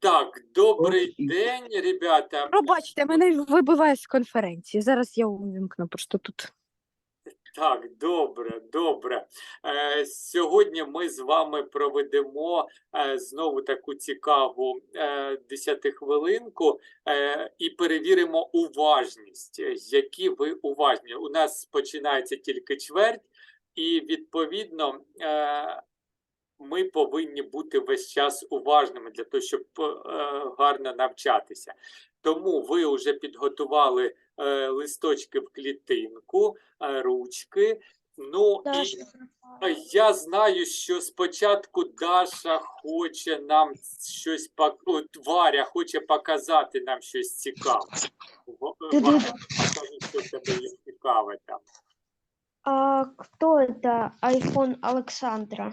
Так, добрий день, ребята. Пробачте, мене вибиває з конференції. Зараз я увімкну просто тут. Так, добре, добре. Е, сьогодні ми з вами проведемо е, знову таку цікаву е, 10-хвилинку е, і перевіримо уважність, які ви уважні. У нас починається тільки чверть, і відповідно е, ми повинні бути весь час уважними для того, щоб е, гарно навчатися. Тому ви вже підготували е, листочки в клітинку, е, ручки. Ну і я знаю, що спочатку Даша хоче нам щось пок- Варя хоче показати нам щось цікаве. В- Варя, покажи, що тебе є цікаве там. А кто это iPhone Александра?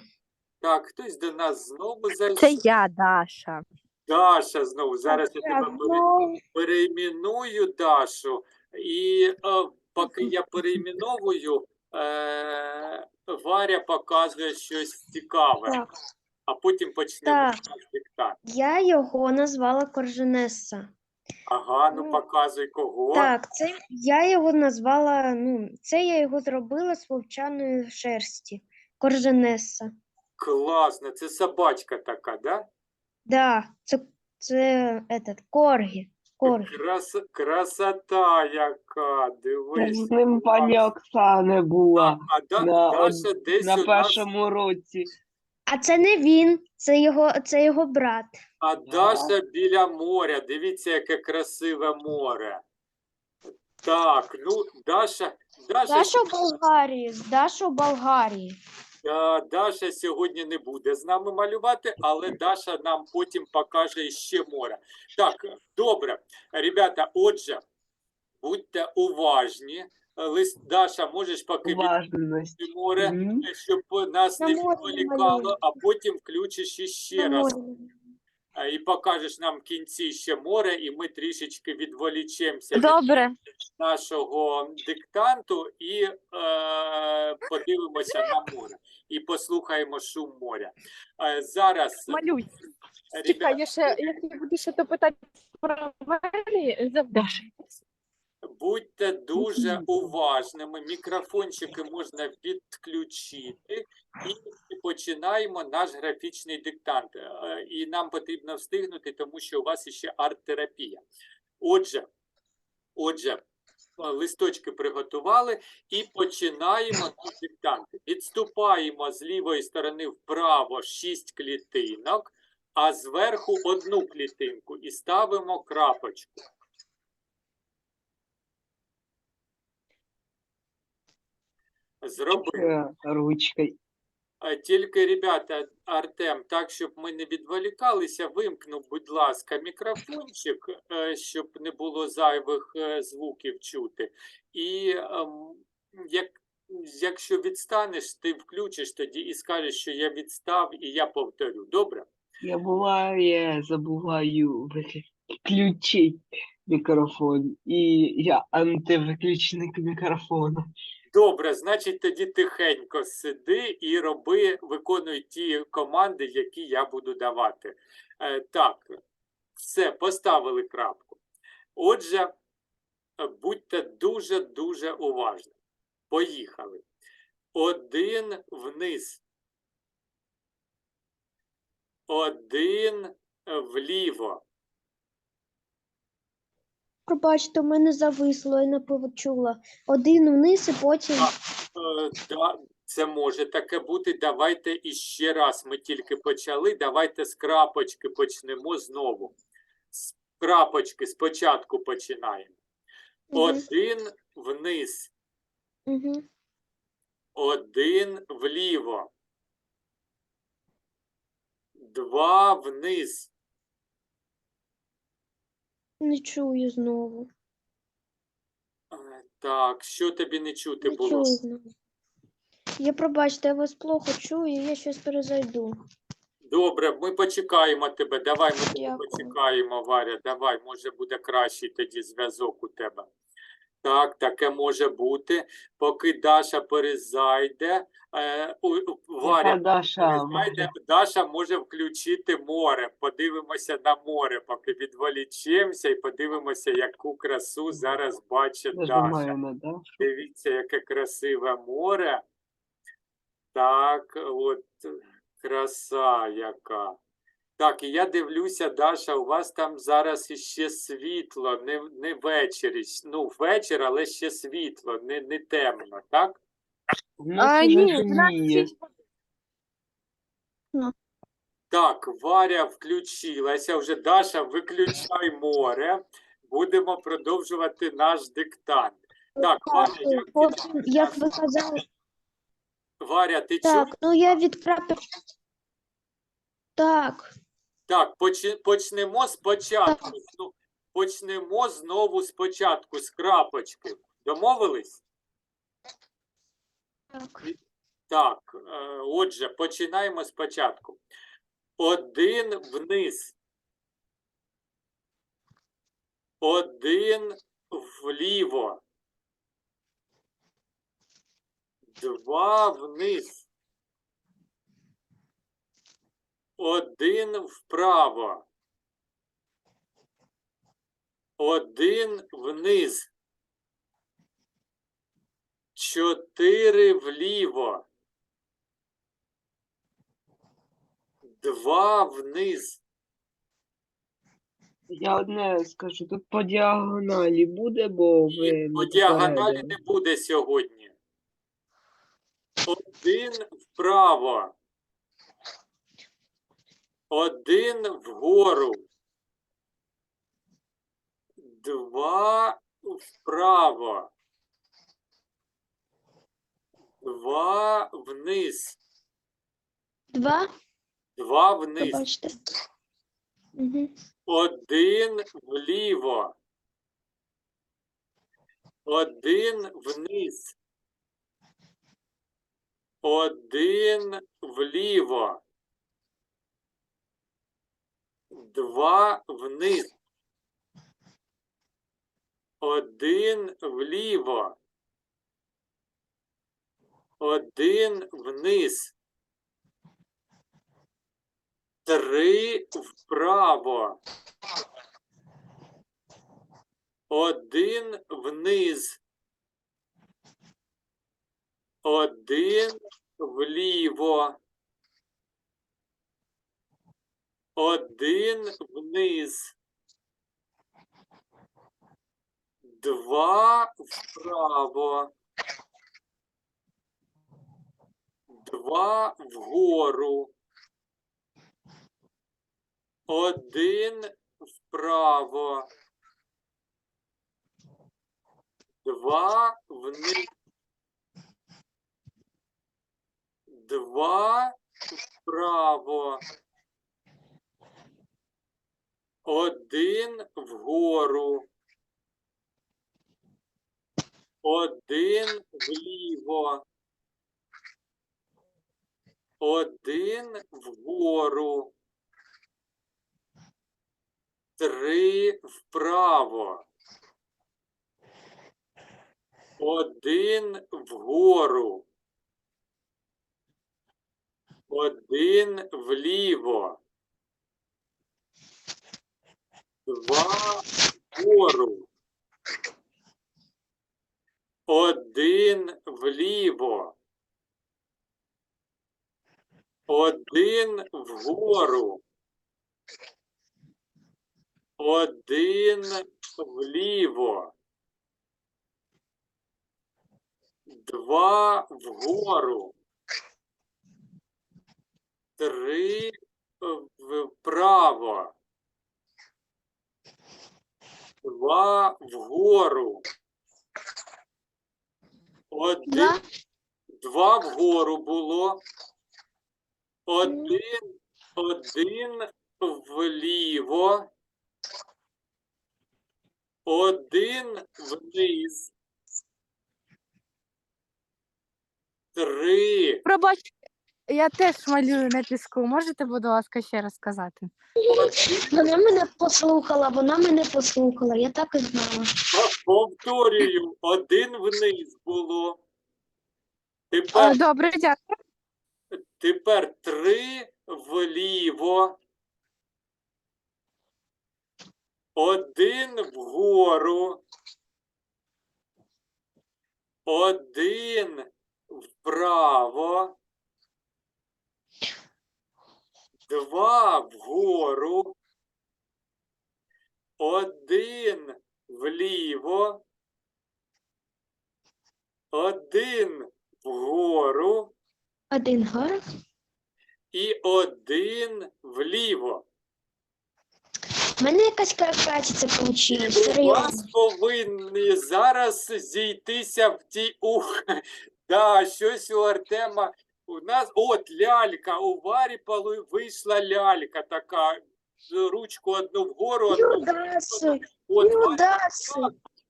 Так, хтось до нас знову Це я, Даша. Даша знову. Зараз я тебе пере- Ну, перейменую Дашу, і е, поки я перейменовую, е, Варя показує щось цікаве, так. а потім почнемо Так. наш диктант. Я його назвала Корженеса. Ага, ну Ну, показуй кого. Так, це я його назвала. Ну, це я його зробила з вовчаної шерсті. Корженеса. Класно, це собачка така, да? Да, це, це этот, коргі. Коргі. Крас... Красота яка, дивись. З ним пані Оксани була А да, на Даша десь на у нас, першому році. А це не він, це його, це його брат. а Даша біля моря. Дивіться, яке красиве море. Так, ну Даша, Даша, Даша в Болгарії. Даша в Болгарії. Даша сьогодні не буде з нами малювати, але Даша нам потім покаже ще море. Так, добре, ребята, отже, будьте уважні. Лист Даша, можеш поки Уважність. море, щоб нас не відволікало, а потім включиш іще раз і покажеш нам в кінці ще море, і ми трішечки відволічемося від нашого диктанту і е, подивимося на море і послухаємо шум моря. Е, зараз Малюй. ребята, Чекай, я ще, як буду ще то питати про Валі, завдаш. будьте дуже уважними. Мікрофончики можна відключити і починаємо наш графічний диктант. Е, І нам потрібно встигнути, тому що у вас ще арт-терапія. Отже, отже. е, Листочки приготували і починаємо наш диктант. Відступаємо з лівої сторони вправо 6 клітинок, а зверху одну клітинку і ставимо крапочку. Зробили. Е, Ручкою. А Тільки, ребята, Артем, так, щоб ми не відволікалися, вимкну, будь ласка, мікрофончик, е, щоб не було зайвих е, звуків чути. І ем, як, якщо відстанеш, ти включиш тоді і скажеш, що я відстав, і я повторю. Добре? Я буває, забуваю включити мікрофон. І я антивиключник мікрофону. Добре, значить, тоді тихенько сиди і роби, виконуй ті команди, які я буду давати. Е, так, все, поставили крапку. Отже, будьте дуже-дуже уважні. Поїхали. Один вниз. Один вліво. Пробачте, у мене зависло, я не почула. Один вниз і потім. Е, Да, це може таке бути. Давайте іще раз. Ми тільки почали. Давайте з крапочки почнемо знову. З крапочки спочатку починаємо. Мгм. Один вниз, Угу. один вліво. Два вниз, Не чую знову. Е, Так, що тобі не чути Не було? чую знову. Я пробачте, я вас плохо чую, я щось перезайду. Добре, ми почекаємо тебе. Давай ми тебе Дякую. почекаємо, Варя. Давай, може буде кращий тоді зв'язок у тебе. Так, таке може бути. Поки Даша перезайде, е, у- у- Варя Даша перезайде, може? Даша може включити море. Подивимося на море, поки відволічемося і подивимося, яку красу зараз бачить Даша. Дивіться, яке красиве море. Так, от краса яка. Так, і я дивлюся, Даша, у вас там зараз іще світло, не, не ввечері. Ну, вечір, але ще світло, не, не темно, так? А, ні, Так, Варя включилася. Вже Даша, виключай море. Будемо продовжувати наш диктант. Так, Варя, як ти, як ви казали, Варя, ти чуєш? так, ну я відправив. Так, Так, почнемо спочатку. Ну, почнемо знову спочатку з крапочки. Домовились? так. Так, е, отже, починаємо спочатку. Один вниз. Один вліво. Два вниз. Один вправо. Один вниз. Чотири вліво. Два вниз. Я одне скажу, тут по діагоналі буде, бо ви по діагоналі не буде сьогодні. Один вправо. Один вгору. Два вправо. Два вниз. Два, Два вниз. Угу. Один вліво. Один вниз. Один вліво. Два вниз. Один вліво. Один вниз. Три вправо. Один вниз. Один вліво. Один вниз. Два вправо. Два вгору. Один вправо. Два вниз. Два вправо. Один вгору. Один вліво. Один вгору. Три вправо. Один вгору. Один вліво. Два вгору. Один вліво. Один вгору. Один вліво. Два вгору. Три вправо. Два вгору. Один, Два, два вгору було. Один, один вліво. Один вниз. Три. Пробач, Я теж малюю на піску. Можете, будь ласка, ще раз сказати? Вона мене послухала, вона мене послухала, я так і знала. Повторюю, один вниз було. Тепер, добре, дякую. тепер три вліво. Один вгору. Один вправо. Два вгору. Один вліво. Один вгору Один гор. і один вліво. У мене якась каракатиця вийшла, серйозно. вас повинні зараз зійтися в ті ух. Да, щось у Артема. У нас от лялька, у Варі вийшла лялька така. з Ручку одну вгору, одну вгору. от Юдаси.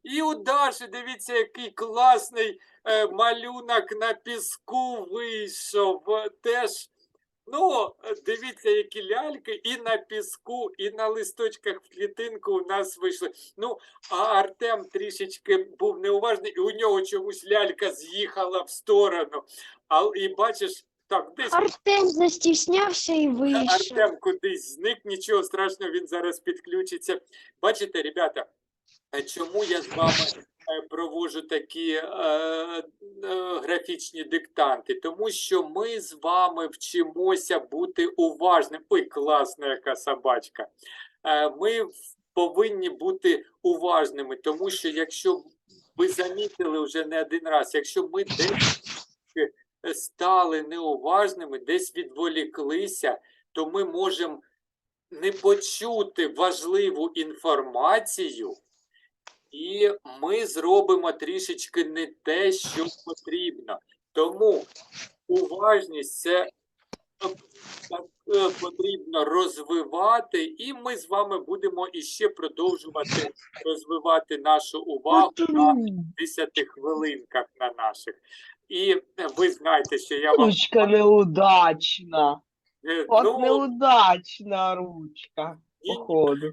І у Даші, дивіться, який класний е, малюнок на піску вийшов. Теж, ну, дивіться, які ляльки і на піску, і на листочках в клітинку у нас вийшли. Ну, а Артем трішечки був неуважний, і у нього чомусь лялька з'їхала в сторону. А, і бачиш, так, десь Артем застіснявся і вийшов. Артем кудись зник, нічого страшного, він зараз підключиться. Бачите, ребята, е, чому я з вами проводжу такі е, е, графічні диктанти? Тому що ми з вами вчимося бути уважним. Ой, класна яка собачка. Е, Ми повинні бути уважними, тому що якщо ви замітили вже не один раз, якщо ми десь е, стали неуважними, десь відволіклися, то ми можемо не почути важливу інформацію, і ми зробимо трішечки не те, що потрібно. Тому уважність це е, потрібно розвивати, і ми з вами будемо іще продовжувати розвивати нашу увагу на 10 хвилинках на наших. І ви знаєте, що я вам Ручка неудачна. е, От ну, неудачна ручка. Походу.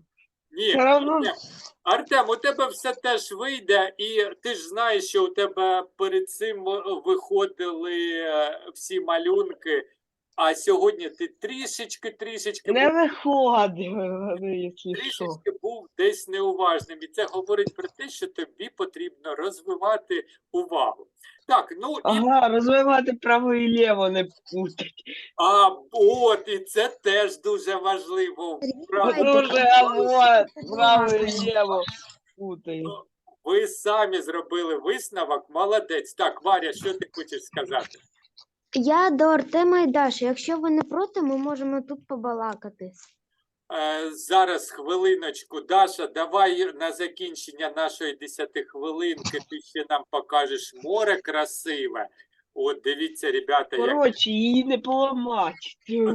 Ні, Все равно Артем, Артем, у тебе все теж вийде, і ти ж знаєш, що у тебе перед цим е, виходили е, всі малюнки, а сьогодні ти трішечки, трішечки не був, виходить, трішечки був десь неуважним. І це говорить про те, що тобі потрібно розвивати увагу. Так, ну і Ага, розвивати право і ліво не путать. а от і це теж дуже важливо. Правда? Дуже право і ліво путають. Ви самі зробили висновок, молодець. Так, Варя, що ти хочеш сказати? Я до Артема і Даші. Якщо ви не проти, ми можемо тут побалакати. Е, зараз хвилиночку. Даша, давай на закінчення нашої 10 хвилинки ти ще нам покажеш море красиве. От дивіться, ребята, як Коротше, її не поламати.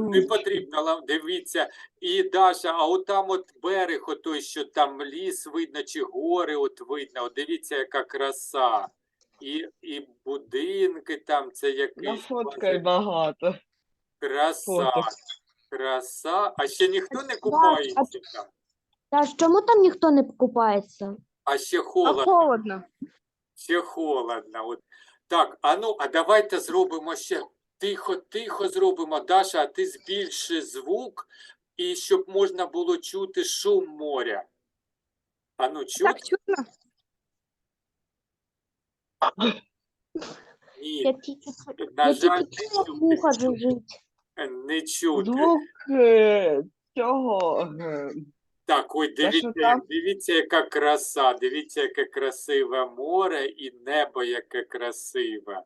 не потрібно лам- дивіться. І Даша, а от там от берег, отой, що там ліс видно, чи гори от видно. От дивіться, яка краса. І, і будинки там, це якийсь Нафоткай багато. краса. фото. Краса. А ще ніхто не купається там. Даш, чому там ніхто не купається? А ще А холодно. холодно. Ще холодно. От. Так, а ну, а давайте зробимо ще тихо, тихо зробимо. Даша, а ти збільши звук, і щоб можна було чути шум моря. А ну, чути? Так чутно? Ні, Я тільки на я жаль, тільки не вуха чути. жужить. Не чути. Звук е, цього. е, Так, ой, що дивіться, там? дивіться, яка краса, дивіться, яке красиве море і небо, яке красиве.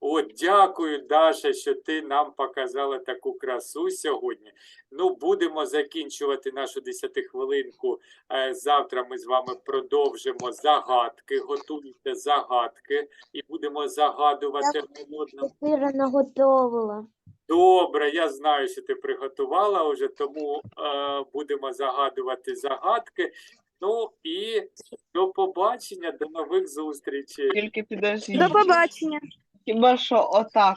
От, дякую, Даша, що ти нам показала таку красу сьогодні. Ну, будемо закінчувати нашу 10 хвилинку. Е, Завтра ми з вами продовжимо загадки. Готуйте загадки і будемо загадувати. Кира наготовила. Добре, я знаю, що ти приготувала вже, тому е, будемо загадувати загадки. Ну і до побачення, до нових зустрічей. Тільки підожди. До побачення. Хіба що отак